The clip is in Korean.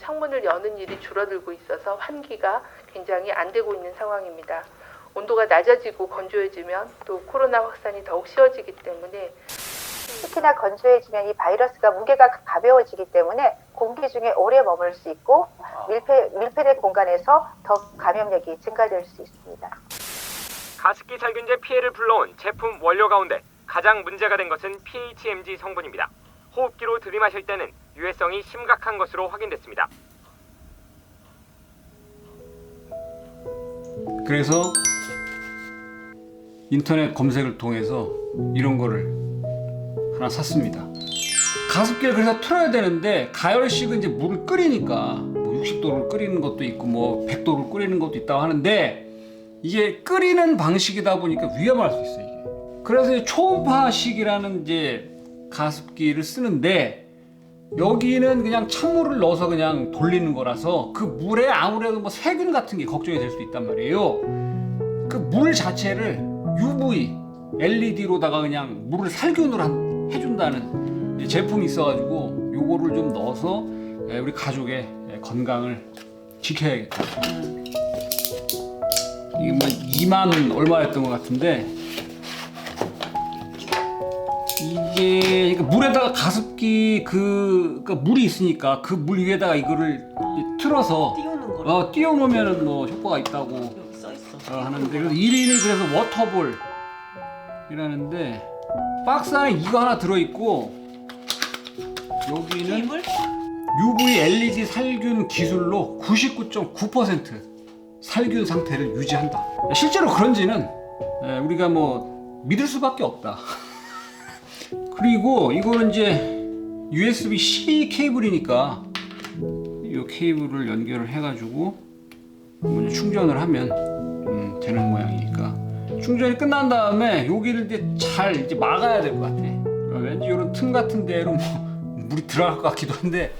창문을 여는 일이 줄어들고 있어서 환기가 굉장히 안 되고 있는 상황입니다. 온도가 낮아지고 건조해지면 또 코로나 확산이 더욱 쉬워지기 때문에 특히나 건조해지면 이 바이러스가 무게가 가벼워지기 때문에 공기 중에 오래 머물 수 있고 밀폐, 밀폐된 공간에서 더 감염력이 증가될 수 있습니다. 가습기 살균제 피해를 불러온 제품 원료 가운데 가장 문제가 된 것은 PHMG 성분입니다. 호흡기로 들이마실 때는 유해성이 심각한 것으로 확인됐습니다. 그래서 인터넷 검색을 통해서 이런 거를 하나 샀습니다. 가습기를 그래서 틀어야 되는데 가열식은 이제 물을 끓이니까 뭐 60도를 끓이는 것도 있고 뭐 100도를 끓이는 것도 있다고 하는데 이게 끓이는 방식이다 보니까 위험할 수 있어요. 이게. 그래서 초음파식이라는 이제 가습기를 쓰는데 여기는 그냥 찬물을 넣어서 그냥 돌리는 거라서 그 물에 아무래도 뭐 세균 같은 게 걱정이 될수 있단 말이에요. 그 물 자체를 UV LED로다가 그냥 물을 살균을 한- 해준다는 제품이 있어가지고 요거를 좀 넣어서 예, 우리 가족의 예, 건강을 지켜야겠다. 이게 뭐 2만 얼마였던 것 같은데 이게 그러니까 물에다가 가습기 그 그러니까 물이 있으니까 그 물 위에다가 이거를 이- 틀어서 띄우는 거 어 띄워놓으면은 뭐 효과가 있다고 여기 써 있어. 어, 하는데 그래서 1인이 그래서 워터볼 이라는데 박스 안에 이거 하나 들어있고 여기는 김을 UV LED 살균 기술로 99.9% 살균 상태를 유지한다. 실제로 그런지는 예, 우리가 뭐 믿을 수밖에 없다. 그리고 이거는 이제 USB-C 케이블이니까 이 케이블을 연결을 해가지고 충전을 하면 음, 되는 모양이니까 충전이 끝난 다음에 여기를 이제 잘 이제 막아야 될 것 같아. 어, 왠지 이런 틈 같은 데로 뭐 물이 들어갈 것 같기도 한데